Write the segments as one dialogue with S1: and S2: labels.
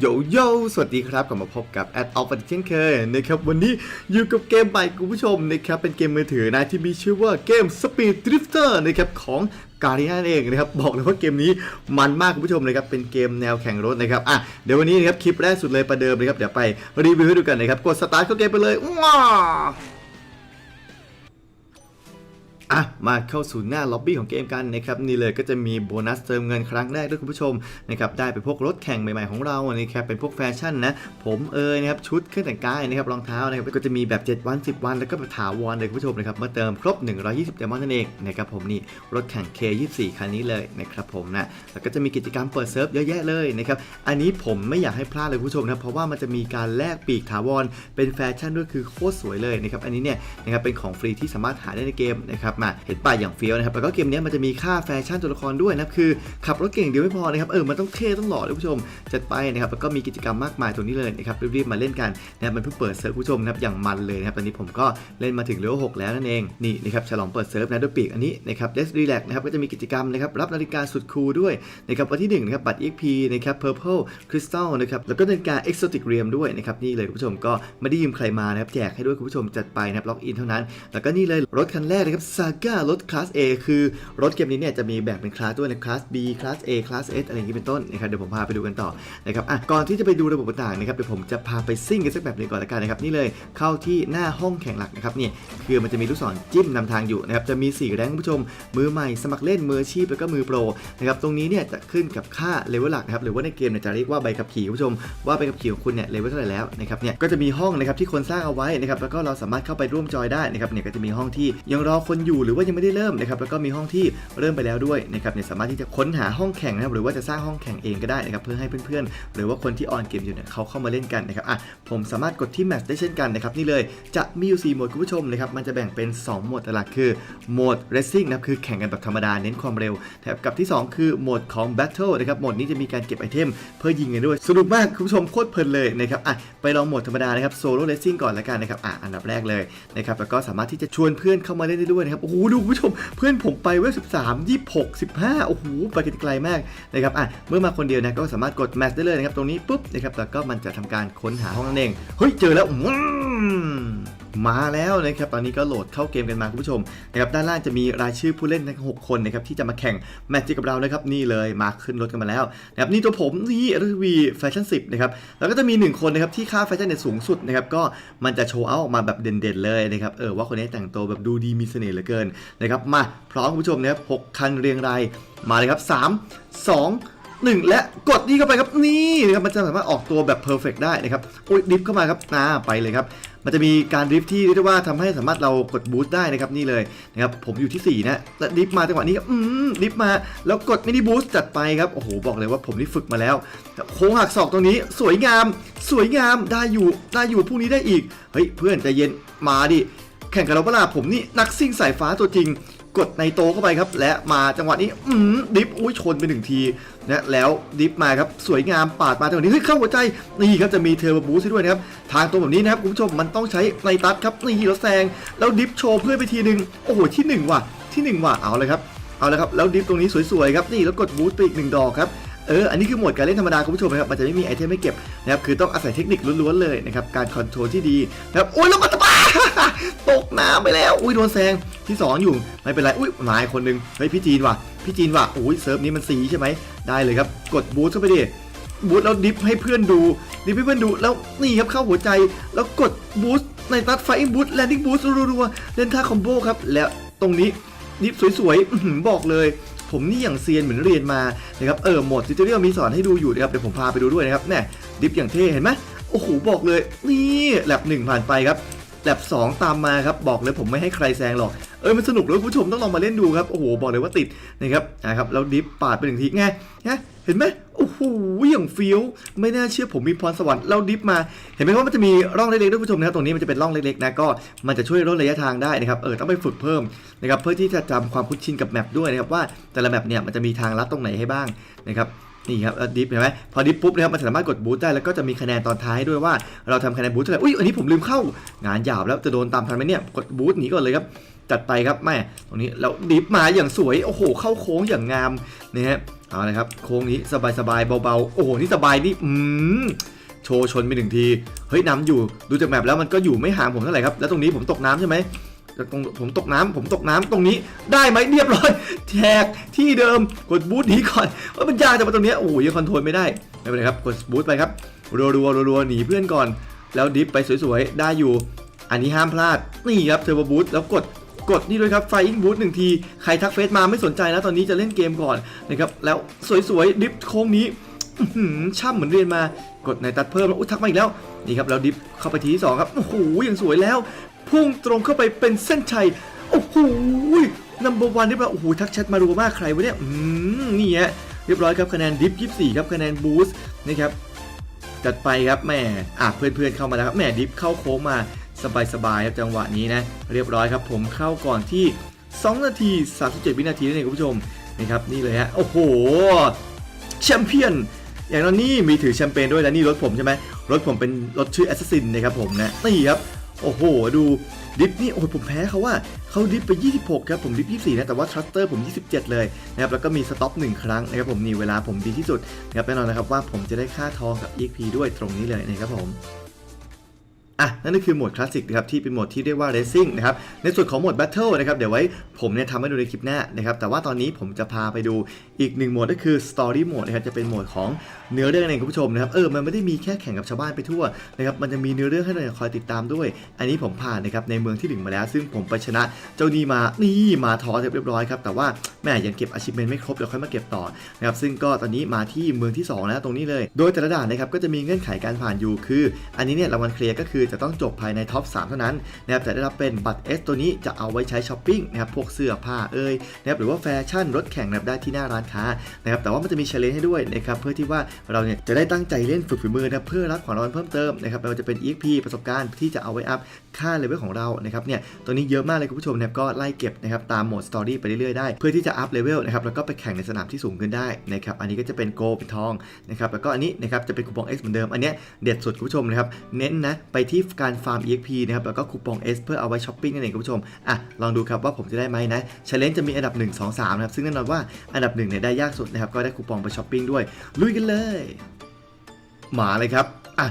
S1: โยโย่สวัสดีครับกลับมาพบกับแอดออฟเช่นเคยนะครับวันนี้อยู่กับเกมใหม่คุณผู้ชมนะครับเป็นเกมมือถือนะที่มีชื่อว่าเกม Speed Drifter นะครับของการีนเองนะครับบอกเลยว่าเกมนี้มันมากคุณผู้ชมนะครับเป็นเกมแนวแข่งรถนะครับอะเดี๋ยววันนี้นะครับคลิปแรกสุดเลยประเดิมนะครับเดี๋ยวไปรีวิวให้ดูกันนะครับกดสตาร์ทเข้าเกมไปเลยว้า อะมาเข้าสู่หน้าล็อบบี้ของเกมกันนะครับนี่เลยก็จะมีโบนัสเติมเงินครั้งแรกด้วยคุณผู้ชมนะครับได้ไปพวกรถแข่งใหม่ๆของเรานะครับเป็นพวกแฟชั่นนะผมเอยนะครับชุดเครื่องแต่งกายนะครับรองเท้านะครับก็จะมีแบบ 7 วัน 10 วันแล้วก็แบบถาวรเลยคุณผู้ชมนะครับเมื่อเติมครบ 120เดมอนนั่นเองนะครับผมนี่รถแข่ง K24 คันนี้เลยนะครับผมนะแล้วก็จะมีกิจกรรมเปิดเซิร์ฟเยอะแยะเลยนะครับอันนี้ผมไม่อยากให้พลาดเลยคุณผู้ชมนะเพราะว่ามันจะมีการแลกปีกถาวรเป็นแฟชั่นด้วยคือโคตรสวยเลยนะครับอันนี้เนี่ยนะครับเป็นของฟรีที่สามารถหาได้ในเกมนะครับมาเห็นป้ายอย่างเฟี้ยวนะครับแล้วก็เกมนี้มันจะมีค่าแฟชั่นตัวละครด้วยนะครับคือขับรถเก่งเดียวไม่พอนะครับเออมันต้องเท่ต้องหล่อเลยคุณผู้ชมจัดไปนะครับแล้วก็มีกิจกรรมมากมายตรงนี้เลยนะครับรีบๆมาเล่นกันนะครับมันเพิ่งเปิดเซิร์ฟคุณผู้ชมนะครับอย่างมันเลยนะครับตอนนี้ผมก็เล่นมาถึงเลเวล6แล้วนั่นเองนี่นะครับฉลองเปิดเซิร์ฟนะด้วยปีกอันนี้นะครับเดสรีแลกนะครับก็จะมีกิจกรรมนะครับรับนาฬิกาสุดคูลด้วยนะครับวันที่หนึ่งนะครับบัตร EXP นะครับ Purple Crystal นะครับแล้วก็นาฬิกา Exotic Realm ด้วยนะครับนี่เลยคุณผู้ชมก็ไม่ได้ยืมใครมานะครับแจกให้ด้วยคุณผู้ชมจัดไปนะครับล็อกอินเท่านั้น แล้วก็นี่เลยรถคันแรกนะครับ Saga รถคลาส A คือรถเกมนี้เนี่ยจะมีแบ่งเป็นคลาสด้วยนะคลาส B คลาส A คลาส S อะไรอย่างนี้เป็นต้นนะครับเดี๋ยวผมพาไปดูกันต่อนะครับอะก่อนที่จะไปดูระบบต่างๆนะครับเดี๋ยวผมจะพาไปซิ่งกันสักแบบหนึงก่อนละกันนะครับนี่เลยเข้าที่หน้าห้องแข่งหลักนะครับเนี่ยคือมันจะมีลูกศรจิ้มนำทางอยู่นะครับจะมี4แรงผู้ชม มือใหม่สมัครเล่นมืออาชีพแล้วก็มือโปรนะครับตรงนี้เนี่ยจะขึ้นกับค่าเลเวลหลักนะครับหรือว่าในเกมเนี่ยจะเรียกว่าใบขับขี่ผู้ชมว่าใบขับขี่ของคุณเนี่ยเลเวลเท่าไหร่แล้วนะครับเนี่ยก็จะมีห้องนะครับที่คนสร้างเอาไว้นะครับแล้วก็เราสามารถเข้าไปร่วมจอยได้นะครับเนี่ยก็จะมีห้องที่ยังรอคนอยู่หรือว่ายังไม่ได้เริ่มนะครับแล้วก็มีห้องที่เริ่มไปแล้วด้วยนะครับเนี่ยสามารถที่จะค้นหาห้องแข่งนะครับหรือว่าจะสร้างห้องแข่งเองก็ได้นะครับเพื่อให้เพื่อนๆ หรือว่าคนที่ออนเกมอยู่เนี่ยเขาเข้ามาเล่นกันนะครับอะผมสามารถกดที่แมตช์ได้เช่นกันนะครับนี่เลยจะมีอยู่4โหมดคุณผู้ชมนะครับมันจะแบ่งเป็น 2 โหมดหลักคือโหมด racing นะครับคือแข่งกันแบบธรรมดาเน้นความเร็วแถมกับที่ 2 คือโหมดของ battle นะครับโหมดนี้จะมีการเก็บไอเทมเพื่อยิงกันด้วยสนุกมากคุณผู้ชมโคตรเพลินเลยนะครับอะไปลองโหมดธรรมดานะครับ solo racing ก่อนละกันนะครับอะอันดับแรกเลยนะครับแล้วก็สามารถที่จะชวนเพื่อนเข้ามาเล่นได้ด้วยนะครับโอ้โหดูคุณผู้ชมเพื่อนผมไปเวล13 26 15โอ้โหไปกันไกลมากนะครับอะเมื่อมาคนเดียวนะก็สามารถกดแมสได้เลยนะครับตรงนี้ปุ๊บนะครับแล้วก็มันจะทำการค้นหาห้องนั่นเองเฮ้ยเจอแล้วอื มาแล้วนะครับตอนนี้ก็โหลดเข้าเกมกันมาคุณผู้ชมนะครับด้านล่างจะมีรายชื่อผู้เล่นทั้งหกคนนะครับที่จะมาแข่งแมตช์กับเรานะครับนี่เลยมาขึ้นรถกันมาแล้วนะครับนี่ตัวผมนี่รัตวีแฟชั่น10นะครับแล้วก็จะมี 1 คนนะครับที่ค่าแฟชั่นเนี่ยสูงสุดนะครับก็มันจะโชว์เอาออกมาแบบเด่นๆเลยนะครับเออว่าคนนี้แต่งตัวแบบดูดีมีเสน่ห์เหลือเกินนะครับมาพร้อมคุณผู้ชมนะครับหกคันเรียงรายมาเลยครับสามสองหนึ่งและกดนี่เข้าไปครับนี่นะครับมันจะสามารถออกตัวแบบเพอร์เฟกได้นะครับโอ้ยดิฟเข้ามาครับนาไปเลยครับ มันจะมีการดริฟที่เรียกได้ว่าทำให้สามารถเรากดบูสต์ได้นะครับนี่เลยนะครับผมอยู่ที่ 4 นะและดริฟมาจังหวะนี้อืมดริฟมา แล้วกดมินิบูสต์จัดไปครับโอ้โหบอกเลยว่าผมนี่ฝึกมาแล้วโค้งหักศอกตรงนี้สวยงาม สวยงามได้อยู่ได้อยู่พรุ่งนี้ได้อีกเฮ้ยเพื่อนใจเย็นมาดิแข่งกับเราเปล่าผมนี่นักซิ่งสายฟ้าตัวจริง กดในโตเข้าไปครับ และมาจังหวะนี้อืมดิฟอุ้ยชนไปหนึ่งทีนะแล้วดิฟมาครับสวยงามปาดมาจังหวะนี้เฮ้ยเข้าหัวใจนี่ครับจะมีเทอร์โบบูสต์ด้วยนะครับทางตัวแบบนี้นะครับคุณผู้ชมมันต้องใช้ในตัดครับนี่แล้วแซงแล้วดิฟโชว์เพื่อนไปทีหนึ่งโอ้โหที่หนึ่งว่ะที่หนึ่งว่ะเอาเลยครับเอาเลยครับแล้วดิฟตรงนี้สวยๆครับนี่แล้วกดบูสต์ไปอีกหนึ่งดอกครับเออ อันนี้คือโหมดการเล่นธรรมดาคุณผู้ชมนะครับ มันจะไม่มีไอเทมให้เก็บนะครับ คือต้องอาศัยเทคนิคล้วนๆเลยนะครับ การคอนโทรลที่ดีนะครับ โอ้ยแล้วมันตะ ตกน้ำไปแล้ว อุ้ยโดนแซงที่ 2 อยู่ ไม่เป็นไร อุ้ยมาอีกคนนึง เฮ้ยพี่จีนว่ะ พี่จีนว่ะ อุ้ยเซิร์ฟนี้มันสีใช่ไหม ได้เลยครับ กดบูทเข้าไปดิ บูทแล้วดิฟให้เพื่อนดู ดิฟให้เพื่อนดู แล้วนี่ครับเข้าหัวใจ แล้วกดบูสต์ในตัดไฟบูสต์แลนดิ้งบูสต์รัวๆ เล่นท่าคอมโบครับ แล้วตรงนี้ดิฟสวยๆบอกเลยผมนี่อย่างเซียนเหมือนเรียนมานะครับเออหมดทิวตอรียลมีสอนให้ดูอยู่นะครับเดี๋ยวผมพาไปดูด้วยนะครับแน่ดิฟอย่างเท่เห็นไหมโอ้โหบอกเลย นี่แลบหนึ่งผ่านไปครับ แลบสองตามมาครับ บอกเลยผมไม่ให้ใครแซงหรอก เออมันสนุกเลยคุณผู้ชมต้องลองมาเล่นดูครับ โอ้โห บอกเลยว่าติดนะครับนะครับแล้วดิฟปาดไปหนึ่งทีไงฮะเห็นไหมโอ้โหอย่างฟี้ยวไม่น่าเชื่อผมมีพรสวรรค์แล้วดิฟมา เห็นไหมว่ามันจะมีร่องเล็กๆด้วยคุณผู้ชมนะครับตรงนี้มันจะเป็นร่องเล็กๆนะก็มันจะช่วยลดระยะทางได้นะครับเออต้องไปฝึกเพิ่มนะครับเพื่อที่จะจำความคุ้นชินกับแมปด้วยนะครับว่าแต่ละแมปเนี่ยมันจะมีทางลัดตรงไหนให้บ้างนะครับ นี่ครับดิฟเห็นไหมพอดิฟปุ๊บนะครับมันสามารถกดบูสต์ได้แล้วก็จะมีคะแนนตอนท้ายด้วยว่าเราทำคะแนนบูสต์เท่าไหร่อุ้ยอันนี้ผมลืมเข้างานหยาบแล้วจะโดนตามทันไหมเนี่ยกดบูสต์หนีก่อนเลยครับจัดไปครับแม่ตรงนี้แล้วดิฟมาอย่างสวยโอ้โห เข้าโค้งอย่างงามนะฮะเอาเลยครับโค้งนี้สบายๆเบาๆโอ้โหนี่สบายนี่อืมโชว์ชนไปหนึ่งทีเฮ้ยน้ำอยู่ดูจากแมปแล้วมันก็อยู่ไม่ห่างผมเท่าไหร่ครับแล้วตรงนี้ผมตกน้ำใช่ไหม แล้วตรงผมตกน้ำผมตกน้ำตรงนี้ได้ไหมเรียบร้อยแท็กที่เดิมกดบูทหนีก่อนว่ามันยากแต่ว่าตรงนี้โอ้โหยังคอนโทรลไม่ได้ไม่เป็นไรครับกดบูทไปครับรัวๆรัวๆหนีเพื่อนก่อน แล้วดิฟไปสวยๆได้อยู่ อันนี้ห้ามพลาดนี่ครับเทอร์โบบูทแล้วกดกดนี่ด้วยครับไฟอิงบูทหนึ่งที ใครทักเฟซมาไม่สนใจแล้วตอนนี้จะเล่นเกมก่อนนะครับแล้วสวยๆดิฟโค้งนี้อื้อหือช่ำเหมือนเรียนมากดในตัดเพิ่มแล้วอุ้ยทักมาอีกแล้วนี่ครับแล้วดิฟเข้าไปทีที่สองครับโอ้โหยังสวยแล้ว พุ่งตรงเข้าไปเป็นเส้นชัย โอ้โหนัมเบอร์วันเรียบร้อยโอ้โหทักแชทมารัวมากใครวะเนี่ยอืมนี่ฮะเรียบร้อยครับคะแนนดิฟ24 ครับคะแนนบูสต์นะครับจัดไปครับแหม่อะเพื่อนๆเข้ามาแล้วครับแหม่ดิฟเข้าโค้งมาสบายๆครับจังหวะนี้นะเรียบร้อยครับ ผมเข้าก่อนที่ 2 นาที 37 วินาทีนั่นเองคุณผู้ชมนะครับนี่เลยฮะโอ้โหแชมเปี้ยนอย่างนั้นนี่มีถือแชมเปญด้วยแล้วนี่รถผมใช่ไหมรถผมเป็นรถชื่อแอสซัสซินนะครับผมนะนี่ครับ โอ้โห ดูดิฟนี่โอ้ยผมแพ้เขาว่าเขาดิฟไป 26 ครับ ผมดิฟ 24 นะ แต่ว่าทรัสเตอร์ผม 27 เลยนะครับแล้วก็มีสต็อป 1 ครั้งนะครับผมนี่เวลาผมดีที่สุดนะครับแน่นอนนะครับว่าผมจะได้ค่าทองกับ EXP ด้วยตรงนี้เลยนะครับผม อะนั่นก็คือโหมดคลาสสิกนะครับที่เป็นโหมดที่เรียกว่า Racing นะครับในส่วนของโหมด Battle นะครับเดี๋ยวไว้ผมเนี่ยทำให้ดูในคลิปหน้านะครับแต่ว่าตอนนี้ผมจะพาไปดูอีกหนึ่งโหมดก็คือ Story Mode นะครับจะเป็นโหมดของเนื้อเรื่องเองคุณผู้ชมนะครับเออมันไม่ได้มีแค่แข่งกับชาวบ้านไปทั่วนะครับมันจะมีเนื้อเรื่องให้เราคอยติดตามด้วย อันนี้ผมผ่านนะครับในเมืองที่หนึ่งมาแล้ว ซึ่งผมไปชนะเจ้านี่มานี่มาทอเรียบร้อยครับแต่ว่าแม่ยังเก็บ achievement ไม่ครบเดี๋ยวค่อยมาเก็บต่อนะครับซึ่งก็ตอนนี้มาที่เมืองที่สองแล้วตรงนี้เลย โดยแต่ละด่านนะครับก็จะมีเงื่อนไขการผ่านอยู่คือ อันนี้เนี่ยรางวัลเคลียร์ก็คือจะต้องจบภายในท็อป 3 เท่านั้นนะครับจะได้รับเป็นบัตร S ตัวนี้จะเอาไว้ใช้ช้อปปิ้งนะครับพวกเสื้อผ้าเอ่ยนะครับหรือว่าแฟชั่นรถแข่งนะครับได้ที่หน้าร้านค้านะครับแต่ว่ามันจะมีเชลเลนให้ด้วยนะครับเพื่อที่ว่าเราเนี่ยจะได้ตั้งใจเล่นฝึกฝีมือนะเพื่อรับของรางวัลเพิ่มเติมนะครับไม่ว่าจะเป็น EXP ประสบการณ์ที่จะเอาไว้อัพค่าเลเวลของเรานะครับเนี่ยตัวนี้เยอะมากเลยคุณผู้ชมนะครับก็ไล่เก็บนะครับตามโหมดสตอรี่ไปเรื่อยๆได้เพื่อที่จะอัพเลเวลนะครับแล้วก็ไปแข่งในสนามที่สูงขึ้นได้นะครับอันนี้ก็จะเป็นโกเป็นทองนะครับแล้วก็อันนี้นะครับจะเป็นคูปอง X เหมือนเดิมอันเนี้ยเด็ดสุดคุณผู้ชมนะครับเน้นนะไปทการฟาร์ม EXP นะครับแล้วก็คูปอง S เพื่อเอาไว้ช้อปปิ้งนั่นเองคุณผู้ชมอะลองดูครับว่าผมจะได้ไหมนะเชลเลนจะมีอันดับ 1 2 3นะครับซึ่งแน่นอนว่าอันดับ1เนี่ยได้ยากสุดนะครับก็ได้คูปองไปช้อปปิ้งด้วยลุยกันเลยมาเลยครับอะ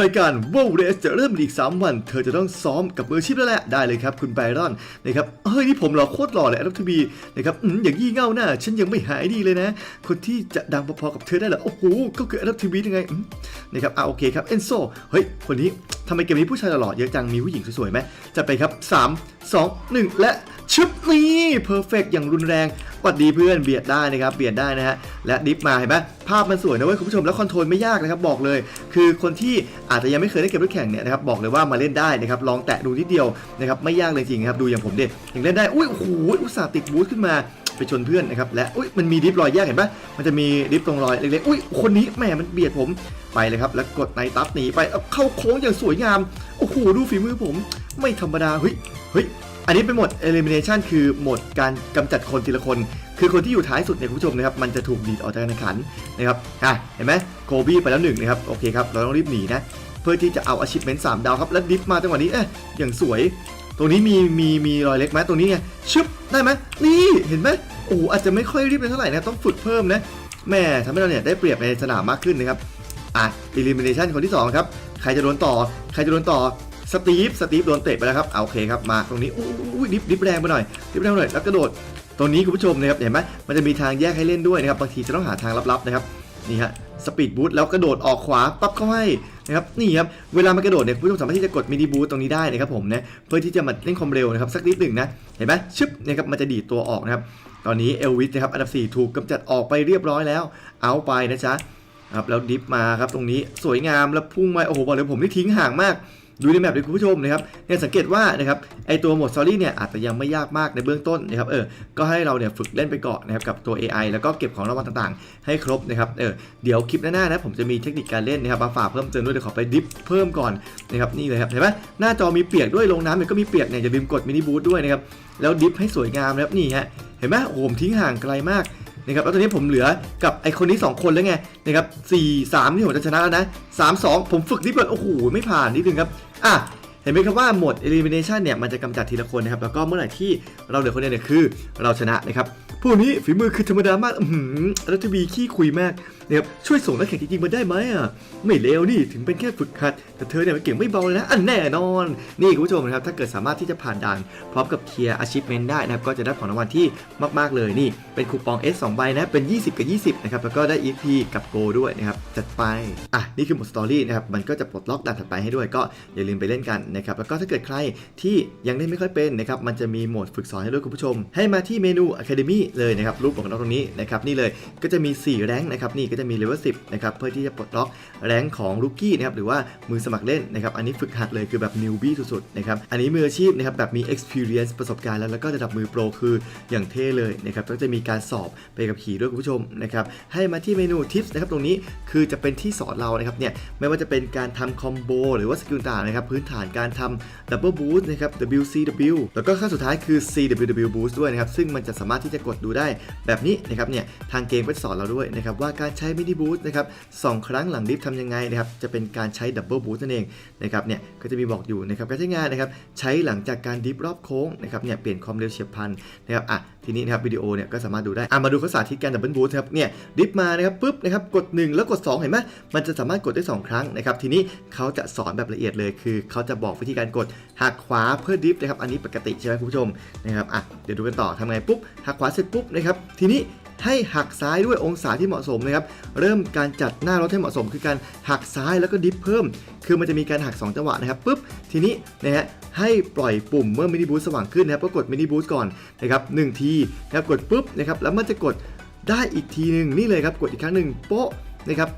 S1: รายการ World Race จะเริ่มอีก 3 วัน เธอจะต้องซ้อมกับมืออาชีพแล้วแหละ ได้เลยครับคุณไบรอนนะครับ เฮ้ย นี่ผมเหรอโคตรหล่อเลยอัลทีบีนะครับอืมอย่างยี่เง่าหน้า ฉันยังไม่หายดีเลยนะ คนที่จะดังพอๆกับเธอได้เหรอ โอ้โห ก็คืออัลทีบียังไงนะครับอะโอเคครับ เอนโซ เฮ้ย คนนี้ทำไมเกมนี้ผู้ชายหล่อเยอะจัง มีผู้หญิงสวยๆไหมจัดไปครับ 3 2 1 และ ชึบนี่เพอร์เฟกอย่างรุนแรงสวัสดีเพื่อนเบียดได้นะครับเบียดได้นะฮะและดิฟมาเห็นไหมภาพมันสวยนะเว้ยคุณผู้ชมแล้วคอนโทรลไม่ยากนะครับบอกเลย คือคนที่อาจจะยังไม่เคยได้เก็บรถแข่งเนี่ยนะครับบอกเลยว่ามาเล่นได้นะครับลองแตะดูนิดเดียวนะครับไม่ยากเลยจริงครับดูอย่างผมเด็ดยังเล่นได้อุ้ยโอ้โหอุตส่าห์ติดบูทขึ้นมาไปชนเพื่อนนะครับและอุ้ยมันมีดิฟรอยแยกเห็นปะมันจะมีดิฟตรงรอยเล็กๆอุ้ยคนนี้แหมมันเบียดผมไปเลยครับแล้วกดในตับหนีไปเอาเข้าโค้งอย่างสวยงามโอ้โหดูฝีมือผม ไม่ธรรมดาเฮ้ยเฮ้ย อันนี้เป็นโหมด elimination คือโหมดการกำจัดคนทีละคน คือคนที่อยู่ท้ายสุดเนี่ยคุณผู้ชมนะครับ มันจะถูกดีดออกจากการแข่งขันนะครับ อะ เห็นไหมโคบี้ไปแล้วหนึ่งนะครับ โอเคครับ เราต้องรีบหนีนะ เพื่อที่จะเอา achievement 3ดาวครับ แล้วดิฟมาจังหวะนี้ เอ๊ะ อย่างสวย ตรงนี้มี มี มีรอยเล็กไหมตรงนี้ไง ชึบ ได้ไหมนี่ เห็นไหมโอ้ อาจจะไม่ค่อยรีบเลยเท่าไหร่นะ ต้องฝึกเพิ่มนะ แม่ทำให้เราเนี่ยได้เปรียบในสนามมากขึ้นนะครับ อะ elimination คนที่สองครับ ใครจะโดนต่อ ใครจะโดนต่อ สตีฟสตีฟโดนเตะไปแล้วครับเอาโอเคครับมาตรงนี้อุ้ยดิฟดิฟแรงไปหน่อยดิฟแรงไปหน่อยแล้วกระโดดตรงนี้คุณผู้ชมนะครับเห็นไหมมันจะมีทางแยกให้เล่นด้วยนะครับบางทีจะต้องหาทางลับๆนะครับนี่ฮะสปีดบูทแล้วกระโดดออกขวาปั๊บเข้าให้นะครับนี่ครับเวลามันกระโดดเนี่ยคุณผู้ชมสามารถที่จะกดมินิบูทตรงนี้ได้นะครับผมนะเพื่อที่จะมาเล่นความเร็วนะครับสักนิดหนึ่งนะเห็นไหมชึบนะครับมันจะดีดตัวออกนะครับตอนนี้เอลวิสนะครับอันดับ 4 ถูกกำจัดออกไปเรียบร้อยแล้ว เอาไปนะจ๊ะครับแล้วดิฟมาครับตรงนี้สวยงามแล้วพุ่งมาโอ้โหบอกเลยผมนี่ทิ้งห่างมาก ดูในแมปเลยคุณผู้ชมนะครับเนี่ยสังเกตว่านะครับไอตัวโหมดซอรี่เนี่ยอาจจะยังไม่ยากมากในเบื้องต้นนะครับเออก็ให้เราเนี่ยฝึกเล่นไปก่อนนะครับกับตัว AI แล้วก็เก็บของรางวัลต่างๆ ให้ครบนะครับเออเดี๋ยวคลิปหน้าๆนะผมจะมีเทคนิคการเล่นนะครับมาฝากเพิ่มเติมด้วยเดี๋ยวขอไปดิฟเพิ่มก่อนนะครับนี่เลยครับเห็นไหมหน้าจอมีเปียกด้วยลงน้ำเนี่ยก็มีเปียกเนี่ยอย่าลืมกดมินิบูทด้วยนะครับแล้วดิฟให้สวยงามนะครับนี่ฮะเห็นไหมโอ้โหทิ้งห่างไกลมาก นะครับแล้วตอนนี้ผมเหลือกับไอคนนี้2คนแล้วไงนะครับสี่สามที่ผมจะชนะแล้วนะสามสองผมฝึกนิดเดียวโอ้โหไม่ผ่านนิดนึงครับอะเห็นไหมครับว่าหมด elimination เนี่ยมันจะกำจัดทีละคนนะครับแล้วก็เมื่อไหร่ที่เราเหลือคนเดียวเนี่ยคือเราชนะนะครับพวกนี้ฝีมือคือธรรมดามากอืมรัตบีขี้คุยมาก นะครับช่วยส่งนักแข่งจริงๆมาได้ไหมอะไม่เลวนี่ถึงเป็นแค่ฝึกหัด แต่เธอเนี่ยมันเก่งไม่เบาเลยนะอันแน่นอน นี่คุณผู้ชมนะครับถ้าเกิดสามารถที่จะผ่านด่านพร้อมกับเคลียร์ achievement ได้นะครับก็จะได้ของรางวัลที่มากๆเลยนี่เป็นคูปอง S 2ใบนะเป็น 20 กับ 20นะครับแล้วก็ได้ EP กับ Go ด้วยนะครับจัดไปอะนี่คือหมดสตอรี่นะครับมันก็จะปลดล็อกด่านถัดไปให้ด้วยก็อย่าลืมไปเล่นกันนะครับแล้วก็ถ้าเกิดใครที่ยังเล่นไม่ค่อยเป็นนะครับมันจะมีโหมดฝึกสอนให้ด้วยคุณผู้ชม ให้มาที่เมนู Academy เลยนะครับรูปของเราตรงนี้นะครับนี่เลยก็จะมี 4 แรงนะครับนี่ก็จะมีเลเวล10นะครับเพื่อที่จะปลดล็อกแรงของลูกี้นะครับหรือว่ามือสมัครเล่นนะครับอันนี้ฝึกหัดเลยคือแบบ newbie สุดๆนะครับอันนี้มืออาชีพนะครับแบบมี experience ประสบการณ์แล้วแล้วก็ระดับมือโปรคืออย่างเท่เลยนะครับก็จะมีการสอบไปกับขี่ด้วยคุณผู้ชมนะครับให้มาที่เมนู tips นะครับตรงนี้คือจะเป็นที่สอนเรานะครับเนี่ยไม่ว่าจะเป็นการทำคอมโบหรือว่าสกิลต่างนะครับพื้นฐานการทำ double boost นะครับ WCW แล้วก็ขั้นสุดท้ายคือ CWW boost ด้วยนะครับซึ่งมันจะสามารถที่จะกดดูได้แบบนี้นะครับเนี่ยทางเกมก็จะสอนเราด้วยนะครับว่าการใช้ mini boost นะครับสองครั้งหลังดิฟทำยังไงนะครับจะเป็นการใช้ double boost นั่นเองนะครับเนี่ยก็จะมีบอกอยู่นะครับการใช้งานนะครับใช้หลังจากการดิฟรอบโค้งนะครับเนี่ยเปลี่ยนความเร็วเฉียบพลันนะครับอะทีนี้นะครับวิดีโอเนี่ยก็สามารถดูได้อะมาดูเขาสาธิตการ double boost ครับเนี่ยดิฟมานะครับปุ๊บนะครับกด 1 แล้วกด 2 เห็นไหมมันจะสามารถกดได้ 2 ครั้งนะครับทีนี้เขาจะสอนแบบละเอียดเลยคือเขาจะบอกวิธีการกดหักขวาเพื่อดิฟนะครับอันนี้ปกติใช่ไหมคุณผู้ชมนะครับอะเดี๋ยวดูกันต่อทำไงปุ๊บหักขวาเสร็จปุ๊บนะครับทีนี้ ให้หักซ้ายด้วยองศาที่เหมาะสมนะครับ เริ่มการจัดหน้ารถให้เหมาะสม คือการหักซ้ายแล้วก็ดิฟเพิ่ม คือมันจะมีการหัก 2 จังหวะนะครับปุ๊บทีนี้นะฮะให้ปล่อยปุ่มเมื่อมินิบูสสว่างขึ้นนะครับก็กดมินิบูสก่อนนะครับหนึ่งทีนะครับกดปุ๊บนะครับแล้วมันจะกดได้อีกทีหนึ่งนี่เลยครับกดอีกครั้งหนึ่งโป๊ะนะครับ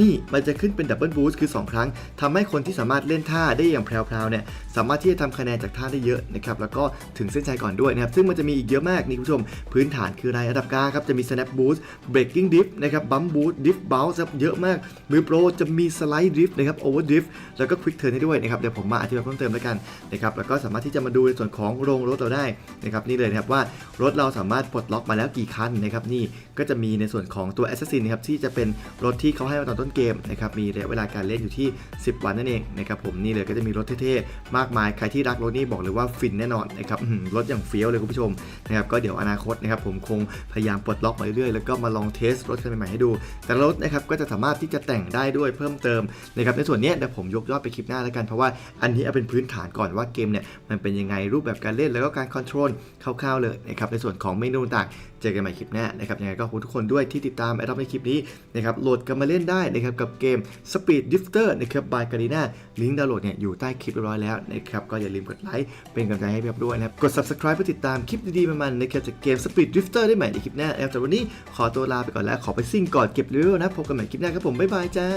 S1: นี่มันจะขึ้นเป็นดับเบิลบูสต์คือ 2 ครั้งทำให้คนที่สามารถเล่นท่าได้อย่างแพรวๆเนี่ยสามารถที่จะทำคะแนนจากท่าได้เยอะนะครับแล้วก็ถึงเส้นชัยก่อนด้วยนะครับซึ่งมันจะมีอีกเยอะมากนี่คุณผู้ชม พื้นฐานคืออะไรอันดับกลางครับจะมี snap boost breaking drift นะครับ bump boost drift bounce ครับเยอะมากมือโปรจะมี slide drift นะครับ over drift แล้วก็ quick turn ให้ด้วยนะครับเดี๋ยวผมมาอธิบายเพิ่มเติมแล้วกันนะครับแล้วก็สามารถที่จะมาดูในส่วนของโรงรถเราได้นะครับนี่เลยนะครับว่ารถเราสามารถปลดล็อกมาแล้วกี่คันนะครับนี่ก็จะมีในส่วนของตัว assassin นะครับที่จะเป็นรถที่เขาให้มาตอนต้นเกมนะครับมีระยะเวลาการเล่นอยู่ที่ 10 วันนั่นเองนะครับผมนี่เลยก็จะมีรถเท่ๆมากมายใครที่รักรถนี่บอกเลยว่าฟินแน่นอนนะครับรถอย่างเฟี้ยวเลยคุณผู้ชมนะครับก็เดี๋ยวอนาคตนะครับผมคงพยายามปลดล็อกมาเรื่อยๆแล้วก็มาลองเทสรถคันใหม่ๆให้ดู แต่รถนะครับก็จะสามารถที่จะแต่งได้ด้วยเพิ่มเติมนะครับในส่วนนี้เดี๋ยวผมยกยอดไปคลิปหน้าแล้วกันเพราะว่าอันนี้เอาเป็นพื้นฐานก่อนว่าเกมเนี่ยมันเป็นยังไงรูปแบบการเล่นแล้วก็การคอนโทรลคร่าวๆเลยนะครับในส่วนของเมนูต่าง เจอกันใหม่คลิปหน้านะครับยังไงก็ขอบคุณทุกคนด้วยที่ติดตามแอดดอปในคลิปนี้นะครับโหลดกันมาเล่นได้นะครับกับเกม Speed Drifter นะครับ by Garena ลิงก์ดาวน์โหลดเนี่ยอยู่ใต้คลิปเรียบร้อยแล้วนะครับก็อย่าลืมกดไลค์เป็นกำลังใจให้พี่ครับด้วยนะครับกด subscribe เพื่อติดตามคลิปดีๆมันๆนะครับจากเกม Speed Drifter ได้ใหม่ในคลิปหน้านะครับแต่วันนี้ขอตัวลาไปก่อนแล้วขอไปซิ่งก่อนเก็บเร็วนะพบกันใหม่คลิปหน้าครับผมบ๊ายบายจ้า